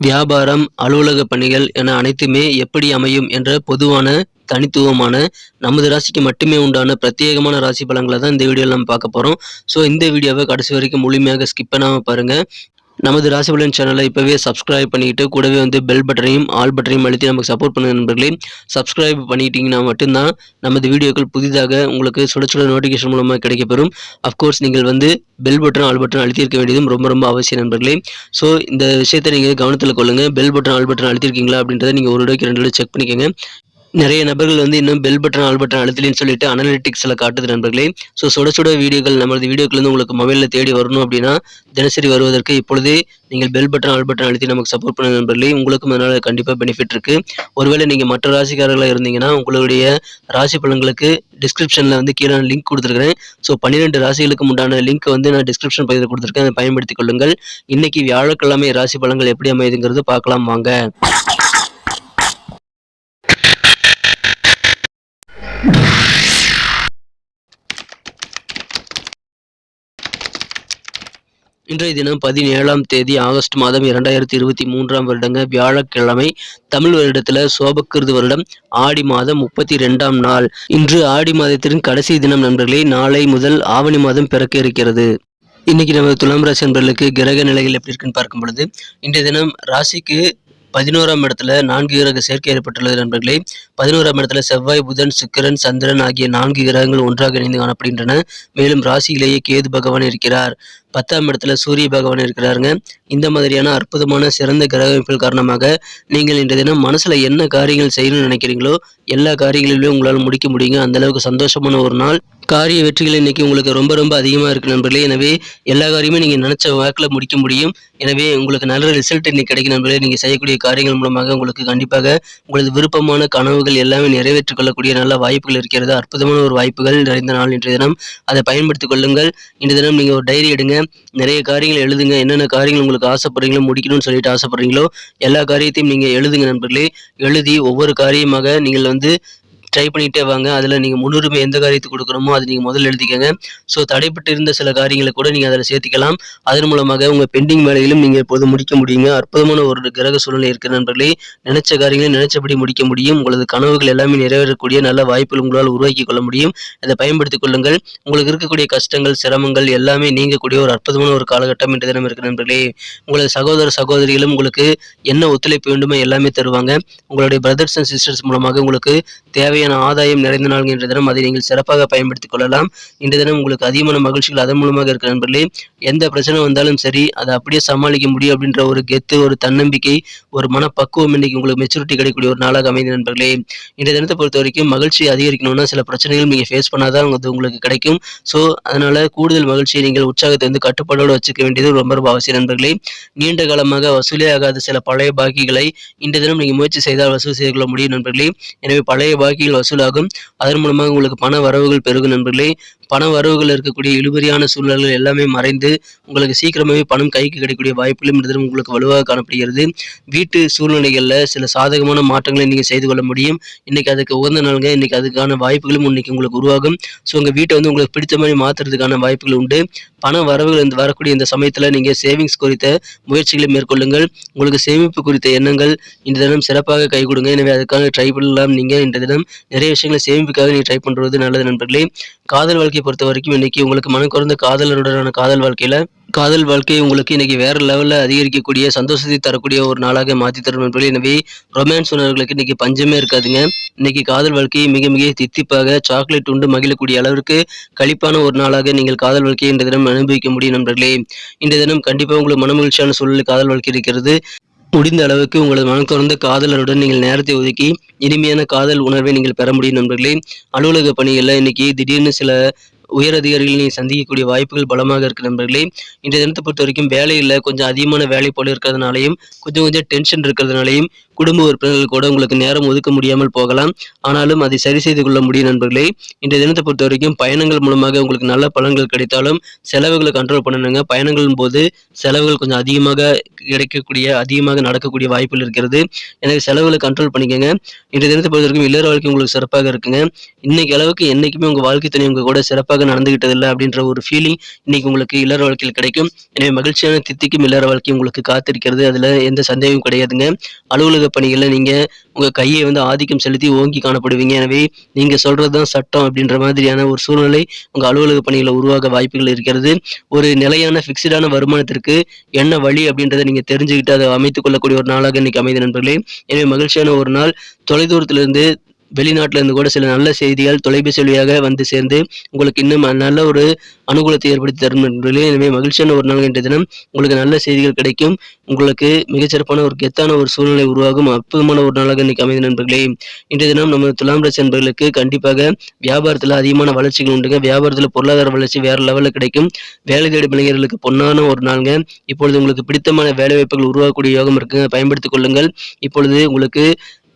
வியாபாரம் அலுவலக பணிகள் என அனைத்துமே எப்படி அமையும் என்ற பொதுவான தனித்துவமான நமது ராசிக்கு மட்டுமே உண்டான பிரத்யேகமான ராசி பலன்களை தான் இந்த வீடியோவில் நம்ம பார்க்க போகிறோம் ஸோ இந்த வீடியோவை கடைசி வரைக்கும் முழுமையாக ஸ்கிப் பண்ணாமல் பாருங்கள் நமது ராசிபலன் சேனலை இப்போவே சப்ஸ்கிரைப் பண்ணிக்கிட்டு கூடவே வந்து பெல் பட்டனையும் ஆல் பட்டனையும் அழுத்தி நமக்கு சப்போர்ட் பண்ணுங்க நண்பர்களே. சப்ஸ்கிரைப் பண்ணிக்கிட்டிங்கன்னா மட்டும்தான் நமது வீடியோக்கள் புதிதாக உங்களுக்கு சுட சுட நோட்டிஃபிகேஷன் மூலமாக கிடைக்கப்பெறும். அஃப்கோர்ஸ் நீங்கள் வந்து பெல் பட்டன் ஆல் பட்டன் அழுத்தியிருக்க வேண்டியதும் ரொம்ப ரொம்ப அவசியம் நண்பர்களே. ஸோ இந்த விஷயத்தை நீங்கள் கவனத்தில் கொள்ளுங்கள் பெல் பட்டன் ஆல் பட்டன் அழுத்திருக்கீங்களா அப்படின்றத நீங்கள் ஒரு ரூபாய்க்கு ரெண்டு தடவை செக் பண்ணிக்கோங்க. நிறைய நபர்கள் வந்து இன்னும் பெல் பட்டன் ஆல் பட்டன் அழுத்தலின்னு சொல்லிட்டு அனலிட்டிக்ஸில் காட்டுது நண்பர்களே. ஸோ சுட சுட வீடியோக்கள் நம்மளது வீடியோக்கள் வந்து உங்களுக்கு மொபைலில் தேடி வரணும் அப்படின்னா தினசரி வருவதற்கு இப்பொழுதே நீங்கள் பெல் பட்டன் ஆல் பட்டன் அழுத்தி நமக்கு சப்போர்ட் பண்ண நண்பர்களே. உங்களுக்கும் அதனால் கண்டிப்பாக பெனிஃபிட் இருக்குது ஒருவேளை நீங்கள் மற்ற ராசிக்காரர்களாக இருந்தீங்கன்னா உங்களுடைய ராசி பலன்களுக்கு டிஸ்கிரிப்ஷனில் வந்து கீழே நான் லிங்க் கொடுத்துருக்கிறேன். ஸோ பன்னிரெண்டு ராசிகளுக்கு உண்டான லிங்க் வந்து நான் டிஸ்கிரிப்ஷன் பகுதியில் கொடுத்துருக்கேன். அதை பயன்படுத்திக் கொள்ளுங்கள். இன்னைக்கு வியாழக்கிழமை ராசி பலன்கள் எப்படி அமையுதுங்கிறது பார்க்கலாம் வாங்க. இன்றைய தினம் பதினேழாம் தேதி ஆகஸ்ட் மாதம் இரண்டாயிரத்தி இருபத்தி மூன்றாம் வருடங்க வியாழக்கிழமை தமிழ் வருடத்துல சோபக்கிருது வருடம் ஆடி மாதம் முப்பத்தி ரெண்டாம் நாள். இன்று ஆடி மாதத்தின் கடைசி தினம் நண்பர்களே நாளை முதல் ஆவணி மாதம் பிறக்க இருக்கிறது. இன்னைக்கு நமது துலாம் ராசி நண்பர்களுக்கு கிரக நிலைகள் எப்படி இருக்குன்னு பார்க்கும் பொழுது இன்றைய தினம் ராசிக்கு பதினோராம் இடத்துல நான்கு கிரக சேர்க்கை ஏற்பட்டுள்ளது நண்பர்களே. பதினோராம் இடத்துல செவ்வாய் புதன் சுக்கிரன் சந்திரன் ஆகிய நான்கு கிரகங்கள் ஒன்றாக இணைந்து காணப்படுகின்றன. மேலும் ராசியிலேயே கேது பகவான் இருக்கிறார். பத்தாம் இடத்துல சூரிய பகவான் இருக்கிறாருங்க. இந்த மாதிரியான அற்புதமான சிறந்த கிரக அமைப்புகள் காரணமாக நீங்கள் இன்றைய தினம் மனசுல என்ன காரியங்கள் செய்யணும்னு நினைக்கிறீங்களோ எல்லா காரியங்களிலும் உங்களால் முடிக்க முடியுங்க. அந்த அளவுக்கு சந்தோஷமான ஒரு நாள். காரிய வெற்றிகள் இன்னைக்கு உங்களுக்கு ரொம்ப ரொம்ப அதிகமாக இருக்கு நண்பர்களே. எனவே எல்லா காரியமே நீங்கள் நினைச்ச வாக்கில் முடிக்க முடியும். எனவே உங்களுக்கு நல்ல ரிசல்ட் இன்னைக்கு கிடைக்கும் நண்பர்களே. நீங்கள் செய்யக்கூடிய காரியங்கள் மூலமாக உங்களுக்கு கண்டிப்பாக உங்களது விருப்பமான கனவுகள் எல்லாமே நிறைவேற்றிக் கொள்ளக்கூடிய நல்ல வாய்ப்புகள் இருக்கிறது. அற்புதமான ஒரு வாய்ப்புகள் நிறைந்த நாள் இன்றைய தினம். அதை பயன்படுத்திக் கொள்ளுங்கள். இன்றைய தினம் நீங்கள் ஒரு டைரி எடுங்க. நிறைய காரியங்கள் எழுதுங்க. என்னென்ன காரியங்கள் உங்களுக்கு ஆசைப்படுறீங்களோ முடிக்கணும்னு சொல்லிட்டு ஆசைப்படுறீங்களோ எல்லா காரியத்தையும் நீங்கள் எழுதுங்க நண்பர்களே. எழுதி ஒவ்வொரு காரியமாக நீங்கள் வந்து ட்ரை பண்ணிகிட்டே வாங்க. அதில் நீங்கள் முன்னுரிமை எந்த காரியத்துக்கு கொடுக்கணுமோ அது நீங்கள் முதல்ல எழுதிக்கங்க. ஸோ தடைப்பட்டு இருந்த சில காரியங்களை கூட நீங்கள் அதில் சேர்த்திக்கலாம். அதன் மூலமாக உங்கள் பெண்டிங் வேலையிலும் நீங்கள் இப்போது முடிக்க முடியுங்க. அற்புதமான ஒரு கிரக சூழ்நிலை இருக்கிற நண்பர்களே நினைச்ச காரியங்களை நினைச்சபடி முடிக்க முடியும். உங்களது கனவுகள் எல்லாமே நிறைவேறக்கூடிய நல்ல வாய்ப்புகள் உங்களால் உருவாக்கி கொள்ள முடியும். இதை பயன்படுத்திக் கொள்ளுங்கள். உங்களுக்கு இருக்கக்கூடிய கஷ்டங்கள் சிரமங்கள் எல்லாமே நீங்கக்கூடிய ஒரு அற்புதமான ஒரு காலகட்டம் என்ற தினம் இருக்கிற நண்பர்களே. உங்களது சகோதர சகோதரிகளும் உங்களுக்கு என்ன ஒத்துழைப்பு வேண்டுமோ எல்லாமே தருவாங்க. உங்களுடைய பிரதர்ஸ் அண்ட் சிஸ்டர்ஸ் மூலமாக உங்களுக்கு தேவையான ஆதாயம் நிறைந்த நாள் என்ற தினம் அதை நீங்கள் சிறப்பாக பயன்படுத்திக் கொள்ளலாம். இன்றைய தினம் உங்களுக்கு அதிகமான மகிழ்ச்சிகள் அதன் மூலமாக இருக்கிற நண்பர்களே. எந்த பிரச்சனை வந்தாலும் சரி அதை அப்படியே சமாளிக்க முடியும் அப்படின்ற ஒரு கெத்து ஒரு தன்னம்பிக்கை ஒரு மனப்பக்குவம் இன்னைக்கு உங்களுக்கு மெச்சூரிட்டி கிடைக்கக்கூடிய ஒரு நாளாக அமைந்த நண்பர்களே. இன்றைய தினத்தை பொறுத்த வரைக்கும் மகிழ்ச்சி அதிகரிக்கணும்னா சில பிரச்சனைகள் நீங்கள் ஃபேஸ் பண்ணாதான் அது உங்களுக்கு கிடைக்கும். ஸோ அதனால கூடுதல் மகிழ்ச்சியை நீங்கள் உற்சாகத்தை வந்து கட்டுப்பாடோடு வச்சுக்க வேண்டியது ரொம்ப ரொம்ப அவசியம் நண்பர்களே. நீண்ட காலமாக வசூலே ஆகாத சில பழைய பாக்கிகளை இன்றைய தினம் நீங்கள் முயற்சி செய்தால் வசூல் செய்து கொள்ள முடியும் நண்பர்களே. எனவே பழைய பாக்கிகள் வசூலாகும். அதன் மூலமாக உங்களுக்கு பண வரவுகள் பெருகும் நண்பர்களே. பண வரவுகள் இருக்கக்கூடிய இழுபறியான சூழ்நிலைகள் எல்லாமே மறைந்து உங்களுக்கு சீக்கிரமாகவே பணம் கைக்கு கிடைக்கக்கூடிய வாய்ப்புகளும் இந்த தினம் உங்களுக்கு வலுவாக காணப்படுகிறது. வீட்டு சூழ்நிலைகளில் சில சாதகமான மாற்றங்களை நீங்கள் செய்து கொள்ள முடியும். இன்றைக்கி அதுக்கு உகந்த நாளுங்க. இன்னைக்கு அதுக்கான வாய்ப்புகளும் இன்றைக்கி உங்களுக்கு உருவாகும். ஸோ உங்கள் வீட்டை வந்து உங்களுக்கு பிடித்த மாதிரி மாற்றுறதுக்கான வாய்ப்புகள் உண்டு. பண வரவுகள் இந்த வரக்கூடிய இந்த சமயத்தில் நீங்கள் சேவிங்ஸ் குறித்த முயற்சிகளை மேற்கொள்ளுங்கள். உங்களுக்கு சேமிப்பு குறித்த எண்ணங்கள் இந்த தினம் சிறப்பாக கை கொடுங்க. எனவே அதுக்காக ட்ரை பண்ணலாம். நீங்கள் இந்த தினம் நிறைய விஷயங்களை சேமிப்புக்காக நீங்கள் ட்ரை பண்ணுறது நல்லது நண்பர்களே. காதல் வாழ்க்கையை பொறுத்த வரைக்கும் இன்னைக்கு உங்களுக்கு மனம் குறைந்த காதலருடனான காதல் வாழ்க்கையில காதல் வாழ்க்கை உங்களுக்கு இன்னைக்கு வேற லெவலில் அதிகரிக்கக்கூடிய சந்தோஷத்தை தரக்கூடிய ஒரு நாளாக மாற்றி தரும் நண்பர்களே எனவே ரொமான்ஸ் உணர்வுகளுக்கு இன்னைக்கு பஞ்சமே இருக்காதுங்க. இன்னைக்கு காதல் வாழ்க்கையை மிக மிக தித்திப்பாக சாக்லேட் உண்டு மகிழக்கூடிய அளவிற்கு களிப்பான ஒரு நாளாக நீங்கள் காதல் வாழ்க்கையை இந்த தினம் அனுபவிக்க முடியும் நண்பர்களே. இந்த தினம் கண்டிப்பாக உங்களுக்கு மனமகிழ்ச்சியான சூழலில் காதல் வாழ்க்கை இருக்கிறது. முடிந்த அளவுக்கு உங்களது மனம் தொடர்ந்த காதலருடன் நீங்கள் நேரத்தை ஒதுக்கி இனிமையான காதல் உணர்வை நீங்கள் பெற முடியும் நண்பர்களே. அலுவலக பணிகளில் இன்னைக்கு திடீர்னு சில உயர் அதிகாரிகளை நீங்கள் சந்திக்கக்கூடிய வாய்ப்புகள் பலமாக இருக்கு நண்பர்களே. இன்றைய தினத்தை பொறுத்த வரைக்கும் வேலையில் கொஞ்சம் அதிகமான வேலை போல இருக்கிறதுனாலையும் கொஞ்சம் கொஞ்சம் டென்ஷன் இருக்கிறதுனாலையும் குடும்ப உறுப்பினர்கள் கூட உங்களுக்கு நேரம் ஒதுக்க முடியாமல் போகலாம். ஆனாலும் அதை சரி செய்து கொள்ள முடியும் நண்பர்களே. இன்றைய தினத்தை பொறுத்த வரைக்கும் பயணங்கள் மூலமாக உங்களுக்கு நல்ல பலன்கள் கிடைத்தாலும் செலவுகளை கண்ட்ரோல் பண்ணணுங்க. பயணங்களின் போது செலவுகள் கொஞ்சம் அதிகமாக கிடைக்கக்கூடிய அதிகமாக நடக்கக்கூடிய வாய்ப்புகள் இருக்கிறது. எனவே செலவுகளை கண்ட்ரோல் பண்ணிக்கோங்க. இன்றைய தினத்தை பொறுத்த வரைக்கும் இல்லற வாழ்க்கை உங்களுக்கு சிறப்பாக இருக்குங்க. இன்னைக்கு அளவுக்கு என்னைக்குமே உங்க வாழ்க்கை துணை உங்க கூட சிறப்பாக நடந்துகிட்டது இல்லை அப்படின்ற ஒரு ஃபீலிங் இன்னைக்கு உங்களுக்கு இல்லற வாழ்க்கையில் கிடைக்கும். எனவே மகிழ்ச்சியான தித்திக்கும் இல்லற வாழ்க்கை உங்களுக்கு காத்திருக்கிறது. அதுல எந்த சந்தேகமும் கிடையாதுங்க. அலுவலக பணிகளில் நீங்கள் உங்கள் கையை வந்து ஆதிக்கம் செலுத்தி ஓங்கி காணப்படுவீங்க. எனவே நீங்கள் சொல்கிறது தான் சட்டம் அப்படின்ற மாதிரியான ஒரு சூழ்நிலை உங்கள் அலுவலக பணிகளை உருவாக வாய்ப்புகள் இருக்கிறது. ஒரு நிலையான ஃபிக்ஸ்டான வருமானத்திற்கு என்ன வழி அப்படின்றத நீங்கள் தெரிஞ்சுக்கிட்டு அதை அமைத்துக் கொள்ளக்கூடிய ஒரு நாளாக இன்னைக்கு அமைந்த நண்பர்களே. எனவே மகிழ்ச்சியான ஒரு நாள். தொலைதூரத்திலிருந்து வெளிநாட்டில இருந்து கூட சில நல்ல செய்திகள் தொலைபேசி வழியாக வந்து சேர்ந்து உங்களுக்கு இன்னும் நல்ல ஒரு அனுகூலத்தை ஏற்படுத்தி தரும் நண்பர்களே எனவே மகிழ்ச்சியான ஒரு நாள் என்ற தினம். உங்களுக்கு நல்ல செய்திகள் கிடைக்கும். உங்களுக்கு மிகச்சிறப்பான ஒரு கெத்தான ஒரு சூழ்நிலை உருவாகும். அற்புதமான ஒரு நாளாக இன்னைக்கு அமைந்த நண்பர்களே இன்றைய தினம் நம்ம துலாம் ராசி நண்பர்களுக்கு கண்டிப்பாக வியாபாரத்தில் அதிகமான வளர்ச்சிகள் உண்டுங்க. வியாபாரத்தில் பொருளாதார வளர்ச்சி வேற லெவலில் கிடைக்கும். வேலை தேடி இளைஞர்களுக்கு பொன்னான ஒரு நாளுங்க. இப்பொழுது உங்களுக்கு பிடித்தமான வேலை வாய்ப்புகள் உருவாக்கக்கூடிய யோகம் இருக்குங்க. பயன்படுத்திக் கொள்ளுங்கள். இப்பொழுது உங்களுக்கு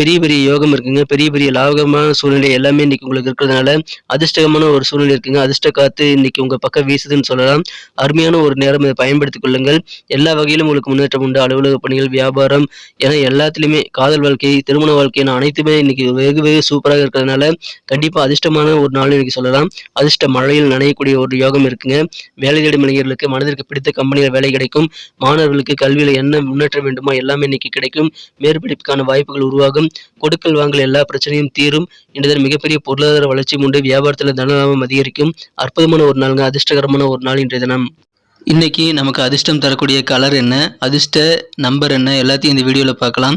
பெரிய பெரிய யோகம் இருக்குங்க. பெரிய பெரிய லாபகமான சூழ்நிலை எல்லாமே இன்னைக்கு உங்களுக்கு இருக்கிறதுனால அதிர்ஷ்டகமான ஒரு சூழ்நிலை இருக்குங்க. அதிர்ஷ்ட காத்து இன்னைக்கு உங்க பக்கம் வீசுதுன்னு சொல்லலாம். அருமையான ஒரு நேரம் இதை பயன்படுத்திக் கொள்ளுங்கள். எல்லா வகையிலும் உங்களுக்கு முன்னேற்றம் உண்டு. அலுவலக பணிகள் வியாபாரம் என எல்லாத்துலேயுமே காதல் வாழ்க்கை திருமண வாழ்க்கை என அனைத்துமே இன்னைக்கு வெகு வெகு சூப்பராக இருக்கிறதுனால கண்டிப்பா அதிர்ஷ்டமான ஒரு நாள் இன்னைக்கு சொல்லலாம். அதிர்ஷ்ட மழையில் நனையக்கூடிய ஒரு யோகம் இருக்குங்க. வேலை தேடும் இளைஞர்களுக்கு மனதிற்கு பிடித்த கம்பெனியில் வேலை கிடைக்கும். மாணவர்களுக்கு கல்வியில் என்ன முன்னேற்றம் வேண்டுமோ எல்லாமே இன்னைக்கு கிடைக்கும். மேற்படிப்புக்கான வாய்ப்புகள் உருவாகும். கொடுக்கல் வாங்கல் எல்லா பிரச்சனையும் தீரும். இன்றைய மிகப்பெரிய பொருளாதார வளர்ச்சி உண்டு வியாபாரத்தில் தனலாபம் அதிகரிக்கும். அற்புதமான ஒரு நாளுங்க அதிர்ஷ்டகரமான ஒரு நாள் இன்றைய தினம். இன்னைக்கு நமக்கு அதிர்ஷ்டம் தரக்கூடிய கலர் என்ன அதிர்ஷ்ட நம்பர் என்ன எல்லாத்தையும் இந்த வீடியோவில் பார்க்கலாம்.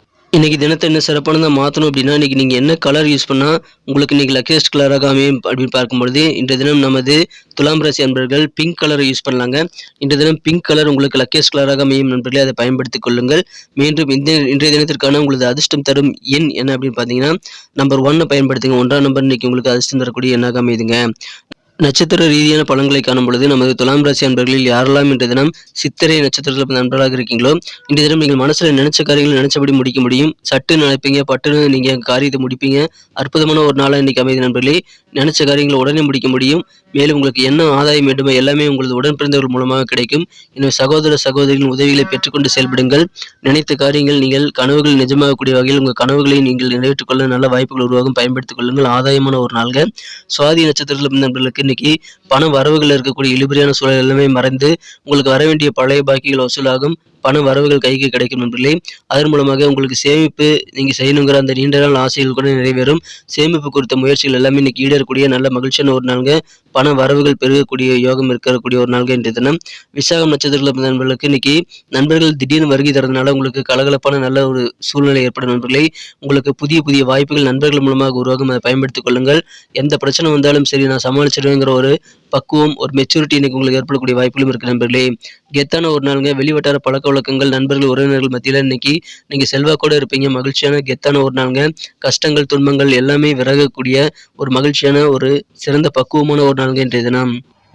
இன்றைக்கி தினத்தை என்ன சிறப்பானதாக மாற்றணும் அப்படின்னா இன்னைக்கு நீங்கள் என்ன கலர் யூஸ் பண்ணால் உங்களுக்கு இன்றைக்கி லக்கேஸ்ட் கலராக அமையும் அப்படின்னு பார்க்கும்பொழுது இன்றைய தினம் நமது துலாம் ராசி அன்பர்கள் பிங்க் கலரை யூஸ் பண்ணலாங்க. இன்றைய தினம் பிங்க் கலர் உங்களுக்கு லக்கேஸ்ட் கலராக அமையும் நண்பர்களே அதை பயன்படுத்திக் கொள்ளுங்கள். மீண்டும் இந்த இன்றைய தினத்திற்கான உங்களது அதிர்ஷ்டம் தரும் எண் என்ன அப்படின்னு பார்த்தீங்கன்னா நம்பர் ஒன்னை பயன்படுத்துங்க. ஒன்றாம் நம்பர் இன்றைக்கி உங்களுக்கு அதிர்ஷ்டம் தரக்கூடிய எண்ணாக அமையுதுங்க நட்சத்திர ரீதியான பலன்களை காணும் பொழுது நமது துலாம் ராசி அன்பர்களில் யாரெல்லாம் இன்றைய தினம் சித்திரை நட்சத்திரத்தில் பிறந்த நண்பர்களாக இருக்கீங்களோ இன்றைய தினம் நீங்கள் மனசுல நினைச்ச காரியங்களை நினைச்சபடி முடிக்க முடியும். சட்டு நினைப்பீங்க பட்டுன்னு நீங்க காரியத்தை முடிப்பீங்க. அற்புதமான ஒரு நாளாக இன்னைக்கு அமைதி நண்பர்களே. நினைச்ச காரியங்களை உடனே முடிக்க முடியும். மேலும் உங்களுக்கு என்ன ஆதாயம் வேண்டுமோ எல்லாமே உங்களது உடன் பிறந்தவர்கள் மூலமாக கிடைக்கும். எனவே சகோதர சகோதரிகளின் உதவிகளை பெற்றுக்கொண்டு செயல்படுங்கள். நினைத்த காரியங்கள் நீங்கள் கனவுகள் நிஜமாகக்கூடிய வகையில் உங்கள் கனவுகளை நீங்கள் நிறைவேற்றிக் கொள்ள நல்ல வாய்ப்புகள் உருவாகும். பயன்படுத்திக் கொள்ளுங்கள். ஆதாயமான ஒரு நாள்கள் சுவாதி நட்சத்திரத்தில் பிறந்த நண்பர்களுக்கு இன்னைக்கு பண வரவுகள் இருக்கக்கூடிய இழுபறியான சூழல் எல்லாமே மறைந்து உங்களுக்கு வர வேண்டிய பழைய பாக்கிகள் வசூலாகும். பண வரவுகள் கைக்கு கிடைக்கும் நண்பர்களே. அதன் மூலமாக உங்களுக்கு சேமிப்பு நீங்கள் செய்யணுங்கிற அந்த நீண்ட நாள் ஆசைகள் கூட நிறைவேறும். சேமிப்பு குறித்த முயற்சிகள் எல்லாமே இன்னைக்கு ஈடேறக்கூடிய நல்ல மகிழ்ச்சியான ஒரு நாள்ங்க. பண வரவுகள் பெருகக்கூடிய யோகம் இருக்கக்கூடிய ஒரு நாள்கள் இன்றைய தினம். விசாகம் நட்சத்திரத்தில் நண்பர்களுக்கு இன்னைக்கு நண்பர்கள் திடீர்னு வருகை தரதுனால உங்களுக்கு கலகலப்பான நல்ல ஒரு சூழ்நிலை ஏற்படும் நண்பர்களே. உங்களுக்கு புதிய புதிய வாய்ப்புகள் நண்பர்கள் மூலமாக உருவாகும். அதை பயன்படுத்திக் கொள்ளுங்கள். எந்த பிரச்சனை வந்தாலும் சரி நான் சமாளிச்சிடுவேங்கிற ஒரு பக்குவம் ஒரு மெச்சூரிட்டி இன்னைக்கு உங்களுக்கு ஏற்படக்கூடிய வாய்ப்புகளும் இருக்கு நண்பர்களே. கெத்தான ஒரு நாளுங்க. வெளிவட்டார பழக்க வழக்கங்கள் நண்பர்கள் உறவினர்கள் மத்தியில் இன்னைக்கு நீங்க கூட இருப்பீங்க. மகிழ்ச்சியான கெத்தான ஒரு நாளுங்க. கஷ்டங்கள் துன்பங்கள் எல்லாமே விறகக்கூடிய ஒரு மகிழ்ச்சியான ஒரு சிறந்த பக்குவமான ஒரு நாளுங்க இன்றைய தினம்.